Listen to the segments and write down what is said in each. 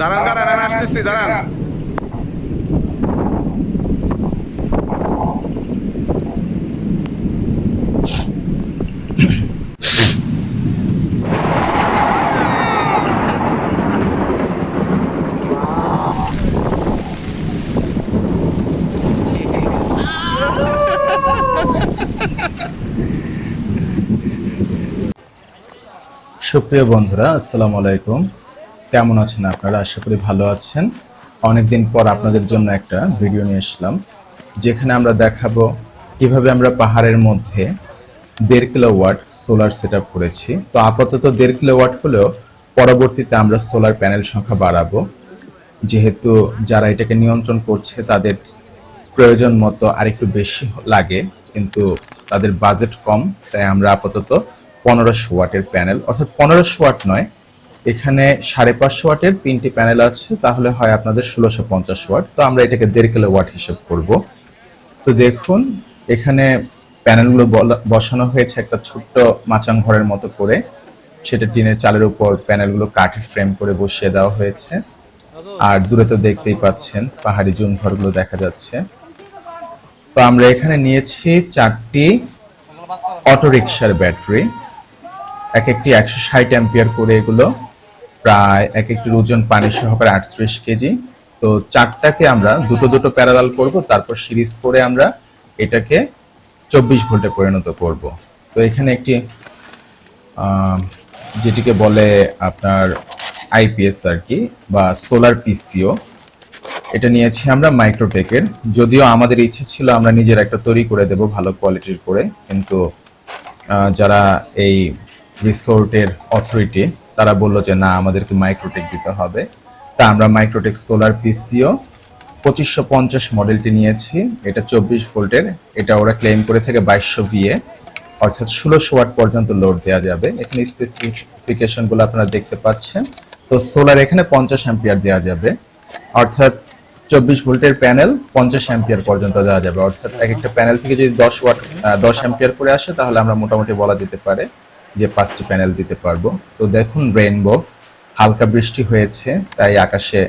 দাঁড়ান দাঁড়ান আমি আসতেছি দাঁড়ান। সুপ্রিয় বন্ধুরা আসসালামু আলাইকুম। কেমন আছেন আপনারা? আশা করি ভালো আছেন। অনেকদিন পর আপনাদের জন্য একটা ভিডিও নিয়ে আসলাম, যেখানে আমরা দেখাবো কীভাবে আমরা পাহাড়ের মধ্যে দেড় কিলো ওয়াট সোলার সেট করেছি। তো আপাতত দেড় কিলো ওয়াট হলেও পরবর্তীতে আমরা সোলার প্যানেল সংখ্যা বাড়াবো। যেহেতু যারা এটাকে নিয়ন্ত্রণ করছে, তাদের প্রয়োজন মতো আরেকটু বেশি লাগে, কিন্তু তাদের বাজেট কম, তাই আমরা আপাতত পনেরোশো ওয়াটের প্যানেল, অর্থাৎ পনেরোশো ওয়াট নয় এখানে সাড়ে পাঁচশো ওয়াটের তিনটি প্যানেল আছে, তাহলে হয় আপনাদের ষোলোশো পঞ্চাশ ওয়াট। তো আমরা এটাকে দেড় কিলো ওয়াট হিসেব করব। তো দেখুন, এখানে প্যানেলগুলো বসানো হয়েছে একটা ছোট্ট মাচাং ঘরের মতো করে। সেটা টিনের চালের উপর প্যানেলগুলো কাঠের ফ্রেম করে বসিয়ে দেওয়া হয়েছে। আর দূরে তো দেখতেই পাচ্ছেন, পাহাড়ি জুম ঘরগুলো দেখা যাচ্ছে। তো আমরা এখানে নিয়েছি চারটি অটো রিক্সার ব্যাটারি। এক একটি একশো ষাট অ্যাম্পিয়ার করে এগুলো প্রায় এক একটির ওজন পানি সহকারে আটত্রিশ কেজি। তো চারটাকে আমরা দুটো দুটো প্যারালাল করব, তারপর সিরিজ করে আমরা এটাকে চব্বিশ ভোল্টে পরিণত করব। তো এখানে একটি যেটিকে বলে আপনার আইপিএস আর কি, বা সোলার পিসিও। এটা নিয়েছি আমরা মাইক্রোটেকের। যদিও আমাদের ইচ্ছে ছিল আমরা নিজের একটা তৈরি করে দেব ভালো কোয়ালিটির করে, কিন্তু যারা এই রিসোর্টের অথরিটি তারা বলল যে, না, আমাদেরকে মাইক্রোটেক দিতে হবে। তা আমরা মাইক্রোটেক সোলার পিসিও পঁচিশশো পঞ্চাশ মডেলটি নিয়েছি। এটা চব্বিশ ভোল্টের। এটা ওরা ক্লেম করে থেকে বাইশশো ভিএ অর্থাৎ ষোলোশো ওয়াট পর্যন্ত লোড দেওয়া যাবে। এখানে স্পেসিফিকেশনগুলো আপনারা দেখতে পাচ্ছেন। তো সোলার এখানে পঞ্চাশ অ্যাম্পিয়ার দেওয়া যাবে। অর্থাৎ চব্বিশ ভোল্টের প্যানেল পঞ্চাশ অ্যাম্পিয়ার পর্যন্ত দেওয়া যাবে। অর্থাৎ এক একটা প্যানেল থেকে যদি দশ ওয়াট দশ অ্যাম্পিয়ার করে আসে, তাহলে আমরা মোটামুটি বলা যেতে পারে যে পাঁচটি প্যানেল দিতে পারব। তো দেখুন রেইনবো হালকা বৃষ্টি হয়েছে, তাই আকাশে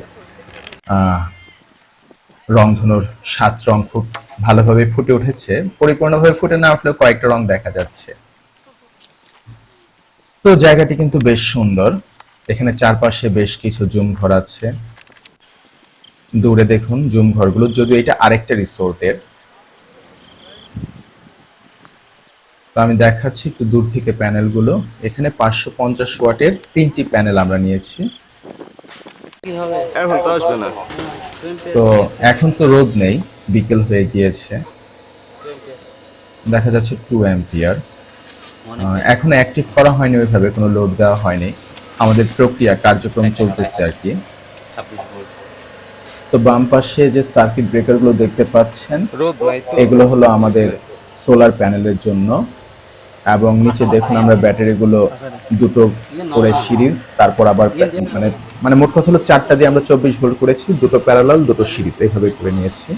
রংধনুর সাত রং খুব ভালোভাবে ফুটে উঠেছে। পরিপূর্ণভাবে ফুটে না উঠলেও কয়েকটা রং দেখা যাচ্ছে। তো জায়গাটি কিন্তু বেশ সুন্দর। এখানে চারপাশে বেশ কিছু জুম ঘর আছে। দূরে দেখুন, জুম ঘরগুলো, যদিও এটা আরেকটা রিসোর্টের তো আমি দেখাচ্ছি একটু দূর থেকে প্যানেলগুলো। এখানে পাঁচশো পঞ্চাশ ওয়াটের তিনটি প্যানেল আমরা নিয়েছি। এখন তো আসবে না। তো এখন তো রোদ নেই বিকেল হয়ে গিয়েছে। দেখা যাচ্ছে টু অ্যাম্পিয়ার এখনও অ্যাক্টিভ করা হয়নি ওইভাবে কোনো লোড দেওয়া হয়নি। আমাদের প্রক্রিয়া কার্যক্রম চলতেছে আর কি। তো বাম পাশে যে সার্কিট ব্রেকারগুলো দেখতে পাচ্ছেন এগুলো হলো আমাদের সোলার প্যানেলের জন্য। এবং নিচে দেখুন আমরা ব্যাটারিগুলো দুটো করে সিরিজ তারপর আবার মানে মানে মোট কথা হলো চারটা দিয়ে আমরা চব্বিশ ভোল্ট করেছি, দুটো প্যারালাল দুটো সিরিজ এইভাবে করে নিয়েছি।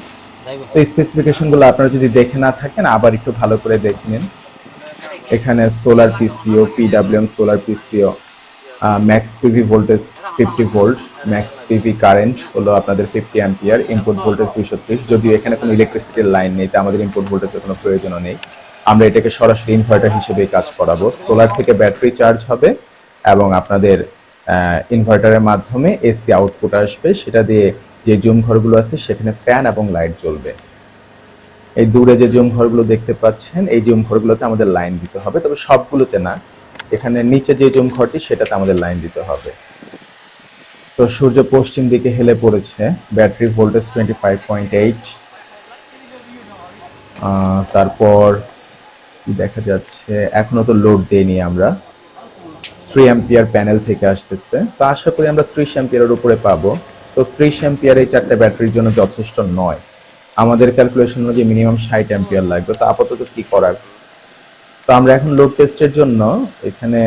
তো স্পেসিফিকেশনগুলো আপনারা যদি দেখে না থাকেন, আবার একটু ভালো করে দেখে নিন। এখানে solar PCO PWM solar PCO max PV voltage fifty volt max PV current হলো আপনাদের ফিফটি অ্যাম্পিয়ার ইনপুট ভোল্টেজ দুইশো ত্রিশ। যদিও এখানে কোনো ইলেকট্রিসিটির লাইন নেই, তা আমাদের ইনপুট ভোল্টেজের কোনো প্রয়োজনও নেই। আমরা এটাকে সরাসরি ইনভার্টার হিসেবে কাজ করাবো। সোলার থেকে ব্যাটারি চার্জ হবে এবং আপনাদের ইনভার্টারের মাধ্যমে এসি আউটপুট আসবে। সেটা দিয়ে যে জুম ঘরগুলো আছে, সেখানে ফ্যান এবং লাইট জ্বলবে। এই দূরে যে জুম ঘরগুলো দেখতে পাচ্ছেন, এই জুম ঘরগুলোতে আমাদের লাইন দিতে হবে। তবে সবগুলোতে না, এখানে নিচে যে জুম ঘরটি, সেটাতে আমাদের লাইন দিতে হবে। তো সূর্য পশ্চিম দিকে হেলে পড়েছে। Battery voltage twenty five point eight তারপর দেখা যাচ্ছে? এখনও তো লোড দেইনি আমরা। থ্রি অ্যাম্পিয়ার প্যানেল থেকে আসতেছে। তো আশা করি আমরা ত্রিশ অ্যাম্পিয়ারের উপরে পাবো। তো ত্রিশ অ্যাম্পিয়ার এই চারটে ব্যাটারির জন্য যথেষ্ট নয়। আমাদের ক্যালকুলেশন অনুযায়ী মিনিমাম ষাট অ্যাম্পিয়ার লাগবে। তো আপাতত কি করার? তো আমরা এখন লোড টেস্টের জন্য এখানে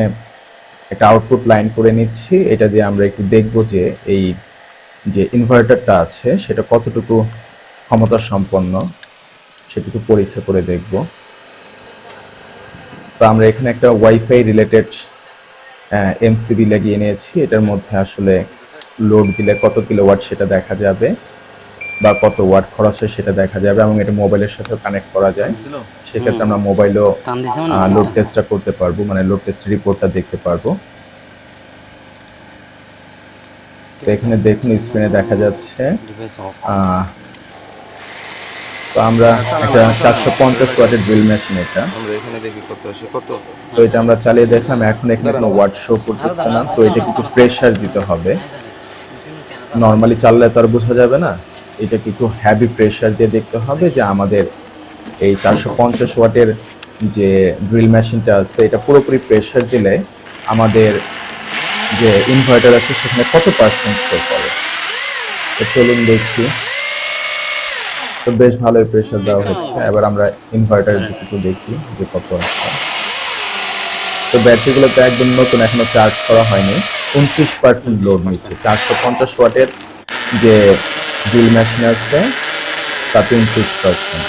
একটা আউটপুট লাইন করে নিচ্ছি। এটা দিয়ে আমরা একটু দেখব যে এই যে ইনভার্টারটা আছে, সেটা কতটুকু ক্ষমতা সম্পন্ন, সেটুকু পরীক্ষা করে দেখব। তো আমরা এখানে একটা ওয়াইফাই রিলেটেড এমসিবি লাগিয়ে নিয়েছি। এটার মধ্যে আসলে লোড দিলে কত কিলোওয়াট সেটা দেখা যাবে বা কত ওয়াট খরচ হয় সেটা দেখা যাবে এবং এটা মোবাইলের সাথে কানেক্ট করা যায়। সেক্ষেত্রে আমরা মোবাইলেও লোড টেস্টটা করতে পারব মানে লোড টেস্ট রিপোর্টটা দেখতে পারব। তো এখানে দেখুন স্ক্রিনে দেখা যাচ্ছে আহ, তো আমরা একটা চারশো পঞ্চাশ ওয়াটের ড্রিল মেশিন এটা। আমরা এখানে দেখি কত আসে কত? তো এটা আমরা চালিয়ে দেখলাম এখন এখানে কোনো ওয়াট শো করতেছে না তো এটা কিন্তু প্রেসার দিতে হবে। নর্মালি চাললে তো আর বোঝা যাবে না এটা একটু হ্যাভি প্রেসার দিয়ে দেখতে হবে যে আমাদের এই চারশো পঞ্চাশ ওয়াটের যে ড্রিল মেশিনটা আছে এটা পুরোপুরি প্রেসার দিলে আমাদের যে ইনভার্টার আছে সেখানে কত পার্সেন্ট শো করে? তো চলুন দেখছি তো বেশ ভালোই প্রেসার দেওয়া হচ্ছে। এবার আমরা ইনভার্টারের দিকে একটু দেখি যে কত আছে তো ব্যাটারিগুলো তো একদম নতুন, এখনও চার্জ করা হয়নি। উনত্রিশ পার্সেন্ট লোড নিচ্ছে। চারশো পঞ্চাশ ওয়াটের যে ড্রিল মেশিন আছে, তাতে উনত্রিশ পার্সেন্ট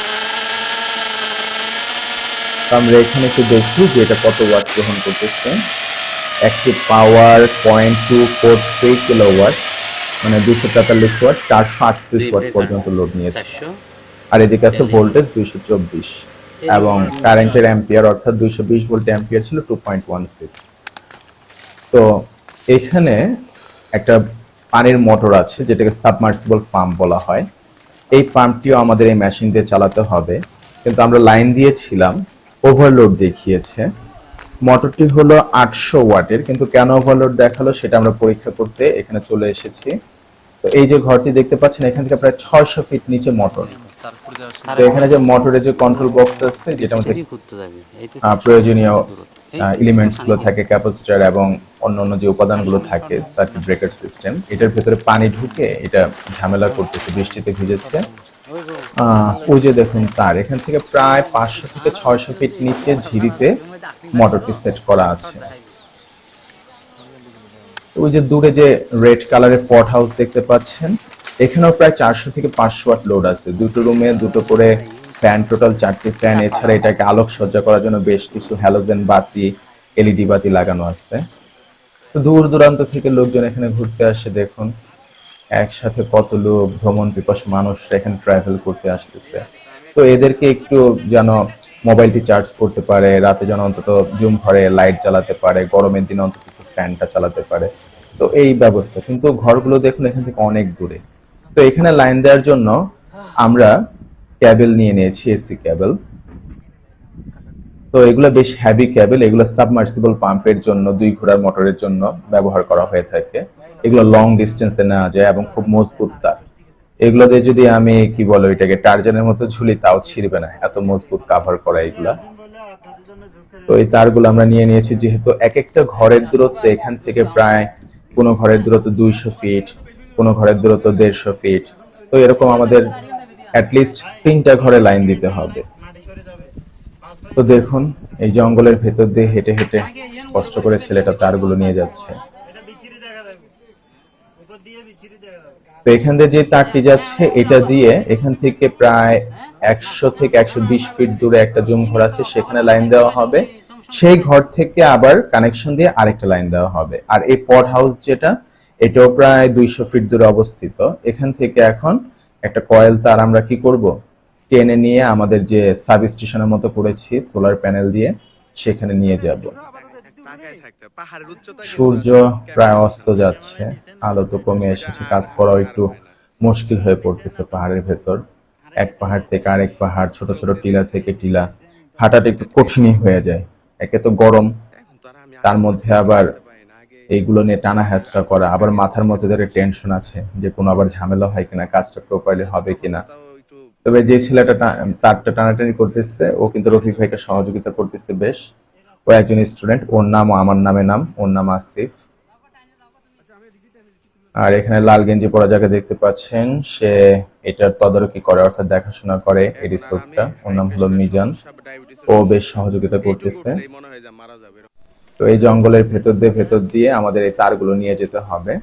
আমরা এখানে একটু দেখি যে এটা কত ওয়াট গ্রহণ করতেছে। একটি power point two four three kilo watt মানে দুশো তেতাল্লিশ ওয়াট চারশো আটত্রিশ ওয়াট পর্যন্ত লোড নিয়েছে। আর এদিকে আছে ভোল্টেজ দুইশো চব্বিশ এবং কারেন্টের অ্যাম্পিয়ার অর্থাৎ দুইশো বিশ ভোল্ট অ্যাম্পিয়ার ছিল টু পয়েন্ট ওয়ান সিক্স তো এখানে একটা পানির মোটর আছে যেটাকে সাবমার্সিবল পাম্প বলা হয়। এই পাম্পটিও আমাদের এই মেশিন দিয়ে চালাতে হবে। কিন্তু আমরা লাইন দিয়েছিলাম ওভারলোড দেখিয়েছে। মোটরটি হলো আটশো ওয়াটের কিন্তু কেন ওভারলোড দেখাল সেটা আমরা পরীক্ষা করতে এখানে চলে এসেছি। তো এই যে ঘরটি দেখতে পাচ্ছেন এখান থেকে প্রায় ছয়শো ফিট নিচে মোটর। তো এখানে যে মোটরের যে কন্ট্রোল বক্স আছে যেটা মধ্যে প্রয়োজনীয় এলিমেন্টসগুলো থাকে ক্যাপাসিটর এবং অন্যান্য যে উপাদানগুলো থাকে সার্কিট ব্রেকার সিস্টেম এটার ভেতরে পানি ঢুকে এটা ঝামেলা করতেছে বৃষ্টিতে ভিজেছে। ওই যে দেখুন তার, এখান থেকে প্রায় পাঁচশো থেকে ছয়শো ফিট নিচে ঝিরিতে মোটরটি সেট করা আছে। ওই যে দূরে যে রেড কালারের পট হাউস দেখতে পাচ্ছেন, এখানেও প্রায় চারশো থেকে পাঁচশো ওয়াট লোড আছে। দুটো রুমে দুটো করে ফ্যান টোটাল চারটি ফ্যান এছাড়া এটাকে আলোক সজ্জা করার জন্য বেশ কিছু হ্যালোজেন বাতি এলইডি বাতি লাগানো আছে। তো দূর দূরান্ত থেকে লোকজন এখানে ঘুরতে আসে, দেখুন। একসাথে কত লোক, ভ্রমণ পিপাস মানুষ এখানে ট্রাভেল করতে আসতেছে। তো এদেরকে একটু যেন মোবাইলটি চার্জ করতে পারে, রাতে যেন অন্তত জুম ঘরে লাইট জ্বালাতে পারে, গরমের দিনে অন্তত একটু ফ্যানটা চালাতে পারে। তো এই ব্যবস্থা। কিন্তু ঘরগুলো দেখুন এখান থেকে অনেক দূরে। তো এখানে লাইন দেওয়ার জন্য আমরা ক্যাবেল নিয়ে নিয়েছি এসি ক্যাবেল তো এগুলো বেশ হ্যাভি ক্যাবেল এগুলো সাবমার্সিবল পাম্পের জন্য, দুই ঘোড়ার মোটরের জন্য ব্যবহার করা হয়ে থাকে। এগুলো লং ডিস্টেন্সে নেওয়া যায় এবং খুব মজবুত তার। এগুলোতে যদি আমি, কি বলো এটাকে টার্জানের মতো ঝুলি, তাও ছিঁড়বে না। এত মজবুত কাভার করা এগুলা। তো এই তারগুলো আমরা নিয়ে নিয়েছি, যেহেতু এক একটা ঘরের দূরত্ব এখান থেকে প্রায় কোনো ঘরের দূরত্ব দুইশো ফিট কোনো ঘরের দূরত্ব দেড়শো ফিট তো এরকম আমাদের অ্যাটলিস্ট তিনটা ঘরে লাইন দিতে হবে। তো দেখুন, এই জঙ্গলের ভেতর দিয়ে হেঁটে হেঁটে কষ্ট করে ছেলেটা তারগুলো নিয়ে যাচ্ছে। তো এখান দিয়ে যে তারটি যাচ্ছে, এটা দিয়ে এখান থেকে প্রায় একশো থেকে একশো বিশ ফিট দূরে একটা জুম ঘর আছে, সেখানে লাইন দেওয়া হবে। সেই ঘর থেকে আবার কানেকশন দিয়ে আরেকটা লাইন দেওয়া হবে। আর এই পড হাউস যেটা, এটাও প্রায় দুইশো ফিট দূরে অবস্থিত। এখান থেকে এখন একটা কয়েল তার আমরা কি করব? টেনে নিয়ে আমাদের যে সাব স্টেশনের মতো করেছি, সোলার প্যানেল দিয়ে, সেখানে নিয়ে যাব। সূর্য প্রায় অস্ত যাচ্ছে আলো তো কমে এসেছে কাজ করাও একটু মুশকিল হয়ে পড়তেছে পাহাড়ের ভেতর। এক পাহাড় থেকে আরেক পাহাড় ছোট ছোট টিলা থেকে টিলা। হাঁটাটা একটু কঠিনই হয়ে যায়। একে তো গরম তার মধ্যে আবার এইগুলো নিয়ে টানা হ্যাচড়া করা আবার মাথার মধ্যে ধরে টেনশন আছে যে কোনো আবার ঝামেলা হয় কিনা কাজটা প্রপারলি হবে কিনা। তবে যে ছেলেটা তারটা টানাটানি করতেছে ও কিন্তু রফিক ভাইকে সহযোগিতা করতেছে বেশ। ও একজন স্টুডেন্ট, ওর নাম আমার নামে নাম, ওর নাম আসিফ। আর এখানে লাল গেঞ্জি পরা যাকে দেখতে পাচ্ছেন, সে এটার তদারকি করে, অর্থাৎ দেখাশোনা করে এই রিসোর্টটা। ওর নাম হলো মিজান। ও বেশ সহযোগিতা করতেছে। তো এই জঙ্গলের ভেতর দিয়ে ভেতর দিয়ে আমাদের এই তারগুলো নিয়ে যেতে হবে।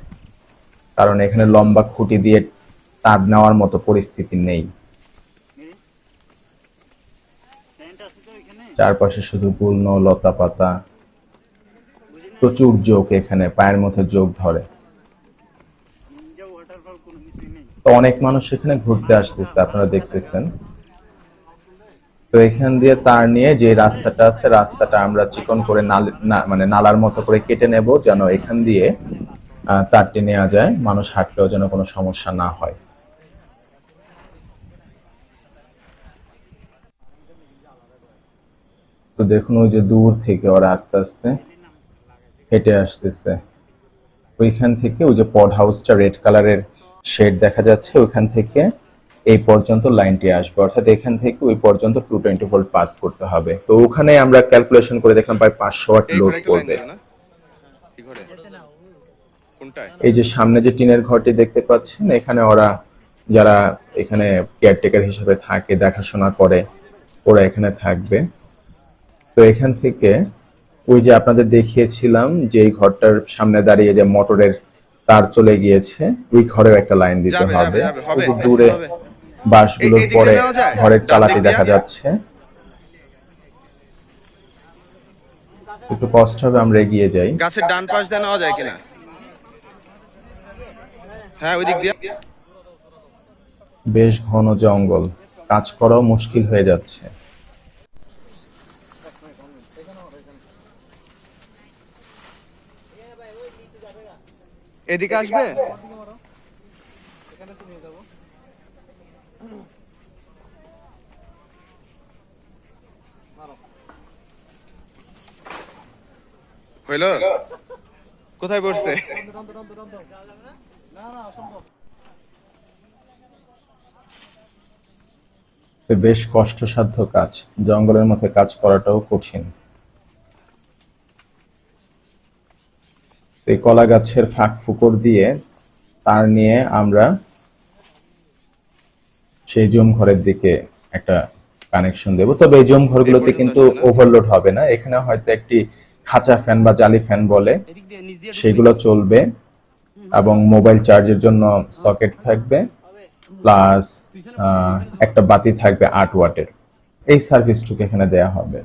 কারণ এখানে লম্বা খুঁটি দিয়ে তার নেওয়ার মতো পরিস্থিতি নেই। চারপাশে শুধু পূর্ণ লতা পাতা প্রচুর যোগ এখানে, পায়ের মধ্যে যোগ ধরে। তো অনেক মানুষ এখানে ঘুরতে আসতেছে, আপনারা দেখতেছেন। তো এখান দিয়ে তার নিয়ে যে রাস্তাটা আছে, রাস্তাটা আমরা চিকন করে মানে নালার মতো করে কেটে নেব, যেন এখান দিয়ে তারটি নেওয়া যায়। মানুষ হাঁটলেও যেন কোনো সমস্যা না হয়। তো দেখুন ওই যে দূর থেকে ওরা আস্তে আস্তে হেঁটে আসতেছে। ওইখান থেকে ওই যে পড হাউসটা রেড কালারের শেড দেখা যাচ্ছে ওইখান থেকে এই পর্যন্ত লাইনটি আসবে। অর্থাৎ এখান থেকে ওই পর্যন্ত টু টোয়েন্টি ভোল্ট পাস করতে হবে। তো ওখানে আমরা ক্যালকুলেশন করে দেখলাম প্রায় পাঁচশো ওয়াট লোড এই এই যে সামনে যে টিনের ঘরটি দেখতে পাচ্ছেন এখানে ওরা যারা এখানে কেয়ারটেকার হিসেবে থাকে দেখাশোনা করে ওরা এখানে থাকবে। তো এখান থেকে ওই যে আপনাদের দেখিয়েছিলাম যে এই ঘরটার সামনে দাঁড়িয়ে যে মোটরের তার চলে গিয়েছে ওই ঘরেও একটা লাইন দিতে হবে। দূরে। বাসগুলোর পরে ঘরের চালাটি দেখা যাচ্ছে। একটু কষ্ট হবে আমরা এগিয়ে যাই। গাছের ডান পাশ দিয়ে নেওয়া যায় কিনা? হ্যাঁ ওই দিক দিয়ে। বেশ ঘন জঙ্গল। কাজ করাও মুশকিল হয়ে যাচ্ছে। এদিকে আসবে? হইল? কোথায় পড়ছে? বেশ কষ্টসাধ্য কাজ। জঙ্গলের মধ্যে কাজ করাটাও কঠিন। এই কলা গাছের ফাঁক ফুকর দিয়ে তার নিয়ে আমরা সেই জুম ঘরের দিকে একটা কানেকশন দেব। তবে এই জুম ঘরগুলোতে কিন্তু ওভারলোড হবে না। এখানে হয়তো একটি খাঁচা ফ্যান বা জালি ফ্যান বলে। সেগুলো চলবে এবং মোবাইল চার্জের জন্য সকেট থাকবে প্লাস একটা বাতি থাকবে আট ওয়াটের। এই সার্ভিসটুকু এখানে দেয়া হবে।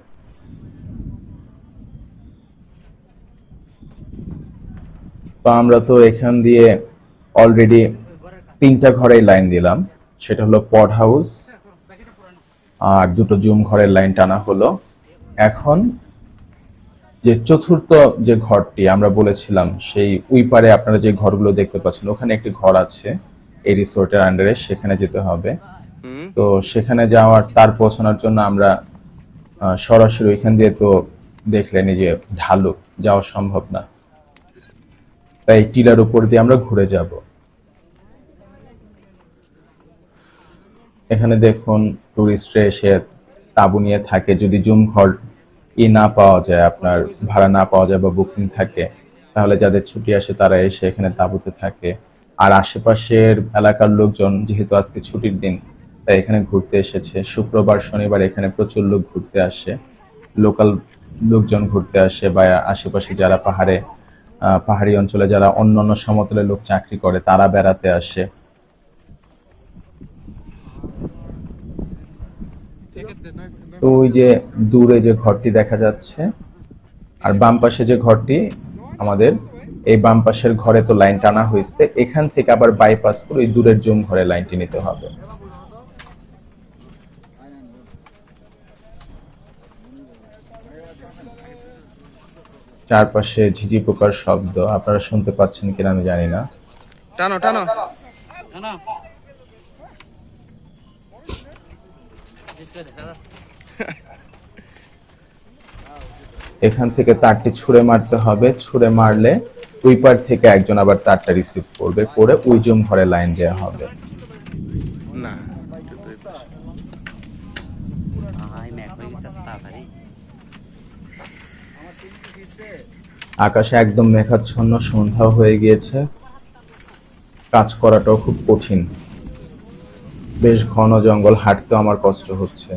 তো আমরা তো এখান দিয়ে অলরেডি তিনটা ঘরে লাইন দিলাম। সেটা হলো পড হাউস আর দুটো জুম ঘরের লাইন টানা হলো। এখন যে চতুর্থ যে ঘরটি আমরা বলেছিলাম সেই উই পারে আপনারা যে ঘরগুলো দেখতে পাচ্ছেন ওখানে একটি ঘর আছে এই রিসোর্টের আন্ডারে সেখানে যেতে হবে। তো সেখানে যাওয়ার তার পৌঁছানোর জন্য আমরা সরাসরি ওইখান দিয়ে তো দেখলেন যে ঢালু যাওয়া সম্ভব না। তাই টিলার উপর দিয়ে আমরা ঘুরে যাব। এখানে দেখুন টুরিস্টরা এসে তাঁবু নিয়ে থাকে। যদি জুম ঘর ই না পাওয়া যায়, আপনার ভাড়া না পাওয়া যায় বা বুকিং থাকে, তাহলে যাদের ছুটি আসে তারা এসে এখানে তাঁবুতে থাকে। আর আশেপাশের এলাকার লোকজন যেহেতু আজকে ছুটির দিন, তাই এখানে ঘুরতে এসেছে। শুক্রবার, শনিবার এখানে প্রচুর লোক ঘুরতে আসে। লোকাল লোকজন ঘুরতে আসে বা আশেপাশে যারা পাহাড়ে পাহাড়ি অঞ্চলে যারা অন্য অন্য সমতলে লোক চাকরি করে, তারা বেড়াতে আসে। তো ওই যে দূরে যে ঘরটি দেখা যাচ্ছে, আর বাম পাশে যে ঘরটি আমাদের, এই বাম পাশের ঘরে তো লাইন টানা হয়েছে, এখান থেকে আবার বাইপাস করে ওই দূরের জুম ঘরে লাইনটি নিতে হবে। চারপাশে ঝিঝি পোকার শব্দ। আপনারা শুনতে পাচ্ছেন কিনা আমি জানি না। টানো টানো। এখান থেকে তারটি ছুঁড়ে মারতে হবে। ছুঁড়ে মারলে ওই পার থেকে একজন আবার তারটা রিসিভ করবে। করে ওই জুম ঘরে লাইন দেওয়া হবে। না একটু তো এই পাশে। আকাশে একদম মেঘাচ্ছন্ন সন্ধ্যা হয়ে গিয়েছে। কাজ করাটাও খুব কঠিন। বেশ ঘন জঙ্গল হাঁটতেও আমার কষ্ট হচ্ছে।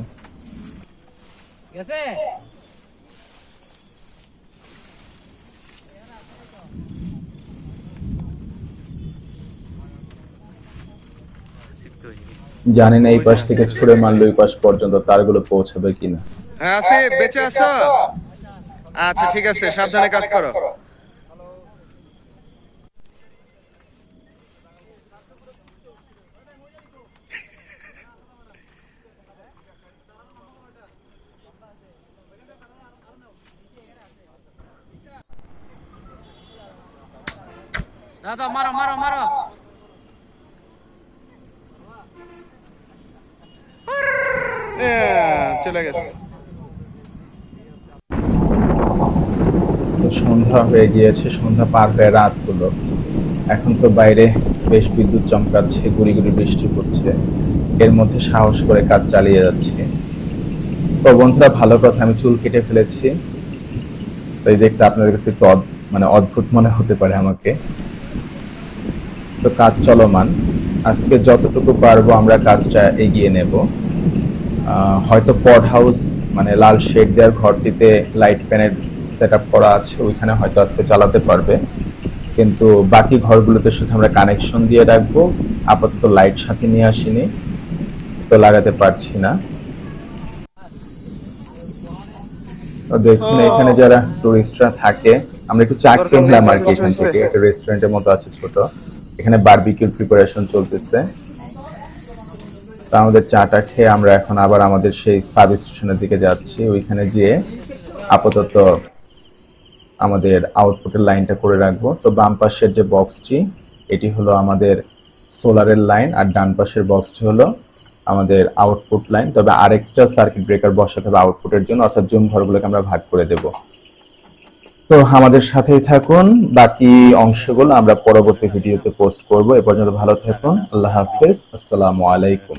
জানি না এই পাশ থেকে ছুঁড়ে মারলে ওই পাশ পর্যন্ত তারগুলো পৌঁছাবে কিনা। হ্যাঁ বেঁচে আছো? আচ্ছা ঠিক আছে আচ্ছা, সাবধানে কাজ করো। দাদা মারো মারো মারো। হ্যাঁ, চলে গেছে। সন্ধ্যা হয়ে গিয়েছে, সন্ধ্যা পার হয়ে রাত হলো এখন তো বাইরে বেশ বিদ্যুৎ চমকাচ্ছে গুড়ি গুড়ি বৃষ্টি পড়ছে। এর মধ্যে সাহস করে কাজ চালিয়ে যাচ্ছে। তো বন্ধুরা, ভালো কথা, আমি চুল কেটে ফেলেছি। তো এই দেখতে আপনাদের কাছে একটু মানে অদ্ভুত মনে হতে পারে আমাকে। তো কাজ চলমান। আজকে যতটুকু পারব আমরা কাজটা এগিয়ে নেব। হয়তো পড হাউস মানে লাল শেড দেওয়ার ঘরটিতে লাইট ফ্যানের সেট আপ করা আছে ওইখানে হয়তো আজকে চালাতে পারবে। কিন্তু বাকি ঘরগুলোতে শুধু আমরা কানেকশন দিয়ে রাখব আপাতত লাইট সাথে নিয়ে আসিনি তো লাগাতে পারছি না। তো দেখুন এখানে যারা টুরিস্টরা থাকে আমরা একটু চা কিনলাম আর কি এখান থেকে। একটা রেস্টুরেন্টের মতো আছে ছোট। এখানে বারবিকিউর প্রিপারেশন চলতেছে। তো আমাদের চাটা খেয়ে আমরা এখন আবার আমাদের সেই সাব স্টেশনের দিকে যাচ্ছি। ওইখানে গিয়ে আপাতত আমাদের আউটপুটের লাইনটা করে রাখব। তো বাম পাশের যে বক্সটি এটি হলো আমাদের সোলারের লাইন আর ডান পাশের বক্সটি হলো আমাদের আউটপুট লাইন তবে আরেকটা সার্কিট ব্রেকার বসাতে হবে আউটপুটের জন্য, অর্থাৎ জুম ঘরগুলোকে আমরা ভাগ করে দেব। তো আমাদের সাথেই থাকুন। বাকি অংশগুলো আমরা পরবর্তী ভিডিওতে পোস্ট করব। এ পর্যন্ত ভালো থাকুন। আল্লাহ হাফিজ। আসসালামু আলাইকুম।